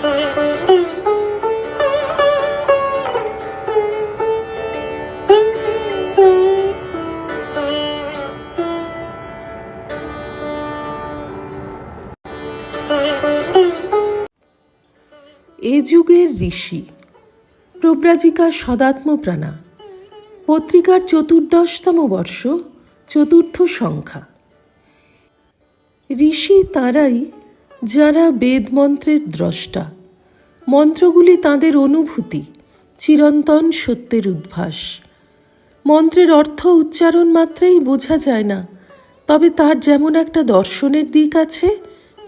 এ যুগের ঋষি প্রব্রাজিকা সদাত্মপ্রাণা পত্রিকার চতুর্দশতম বর্ষ চতুর্থ সংখ্যা। ঋষি তাঁরাই যারা বেদমন্ত্রের দ্রষ্টা। মন্ত্রগুলি তাঁদের অনুভূতি, চিরন্তন সত্যের উদ্ভাস। মন্ত্রের অর্থ উচ্চারণ মাত্রেই বোঝা যায় না, তবে তার যেমন একটা দর্শনের দিক আছে,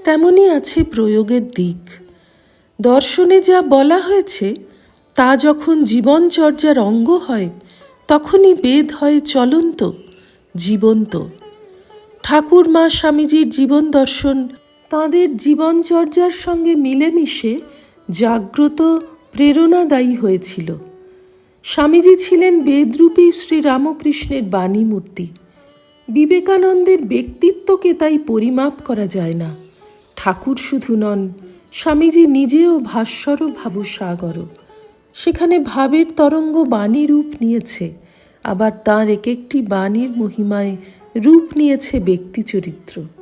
তেমনই আছে প্রয়োগের দিক। দর্শনে যা বলা হয়েছে, তা যখন জীবনচর্যার অঙ্গ হয়, তখনই বেদ হয় চলন্ত, জীবন্ত। ঠাকুর মা স্বামীজির জীবন দর্শন তাঁদের জীবনচর্যার সঙ্গে মিলেমিশে জাগ্রত, প্রেরণাদায়ী হয়েছিল। স্বামীজি ছিলেন বেদরূপী শ্রী রামকৃষ্ণের বাণী মূর্তি বিবেকানন্দের ব্যক্তিত্বকে তাই পরিমাপ করা যায় না। ঠাকুর শুধু নন, স্বামীজি নিজেও ভাস্বর ভাবসাগর সেখানে ভাবের তরঙ্গ বাণী রূপ নিয়েছে, আবার তার এক একটি বাণীর মহিমায় রূপ নিয়েছে ব্যক্তি চরিত্র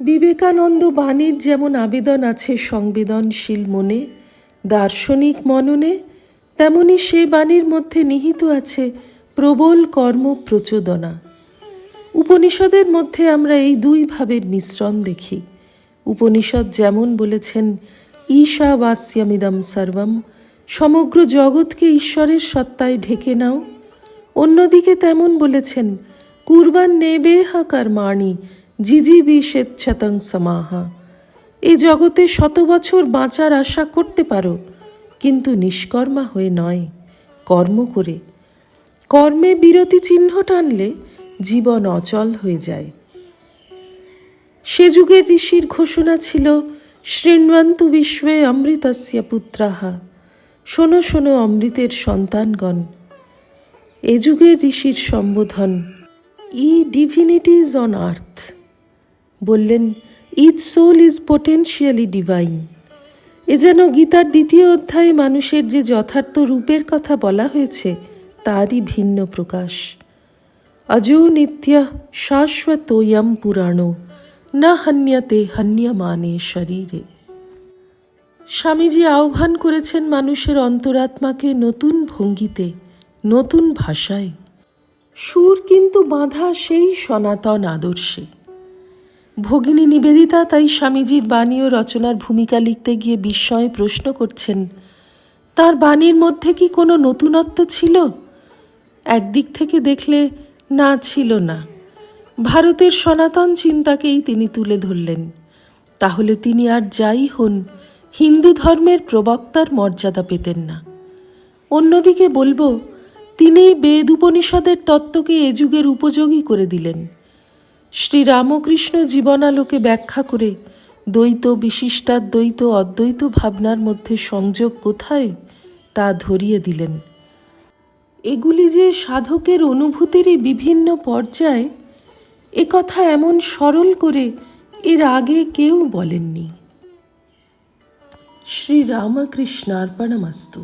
বিবেকানন্দ বাণীর যেমন আবেদন আছে সংবেদনশীল মনে, দার্শনিক মননে, তেমনি সে বাণীর মধ্যে নিহিত আছে প্রবল কর্ম প্রচোদনা। উপনিষদের মধ্যে আমরা এই দুই ভাবের মিশ্রণ দেখি। উপনিষদ যেমন বলেছেন ঈশা বাস্যামিদম সর্বম, সমগ্র জগৎকে ঈশ্বরের সত্তায় ঢেকে নাও। অন্যদিকে তেমন বলেছেন কুরবান নেবে হাকার মাণি জিজি বিশেচ্ছতং সমাহা। এই জগতে শত বছর বাঁচার আশা করতে পারো, কিন্তু নিষ্কর্মা হয়ে নয় কর্ম করে। কর্মে বিরতি চিহ্ন টানলে জীবন অচল হয়ে যায়। সে যুগের ঋষির ঘোষণা ছিল শৃণ্বন্তু বিশ্বে অমৃতস্য পুত্রাহা। শোনো শোনো অমৃতের সন্তানগণ। এ যুগের ঋষির সম্বোধন, ই ডিভিনিটিজ অন আর্থ। বললেন each soul is potentially divine. এ যেন গীতার দ্বিতীয় অধ্যায়ে মানুষের যে যথার্থ রূপের কথা বলা হয়েছে, তারই ভিন্ন প্রকাশ। অজো নিত্য শাশ্বতোয়ম পুরাণ, না হন্যতে হন্যমানে শরীরে। স্বামীজি আহ্বান করেছেন মানুষের অন্তরাত্মাকে নতুন ভঙ্গিতে, নতুন ভাষায়। সুর কিন্তু বাঁধা সেই সনাতন আদর্শে। ভগিনী নিবেদিতা তাই স্বামীজির বাণী ও রচনার ভূমিকা লিখতে গিয়ে বিস্ময়ে প্রশ্ন করছেন, তার বাণীর মধ্যে কি কোনো নতুনত্ব ছিল? একদিক থেকে দেখলে না ছিল না। ভারতের সনাতন চিন্তাকেই তিনি তুলে ধরলেন। তাহলে তিনি আর যাই হন, হিন্দু ধর্মের প্রবক্তার মর্যাদা পেতেন না। অন্যদিকে বলব তিনি বেদ উপনিষদের তত্ত্বকে এ যুগের উপযোগী করে দিলেন। শ্রী রামকৃষ্ণ জীবনালোকে ব্যাখ্যা করে দ্বৈত বিশিষ্টাদ্বৈত অদ্বৈত ভাবনার মধ্যে সংযোগ কোথায় তা ধরিয়ে দিলেন। এগুলি যে সাধকের অনুভূতিরই বিভিন্ন পর্যায়, এ কথা এমন সরল করে এর আগে কেউ বলেননি। শ্রী রামকৃষ্ণার্পণমস্তু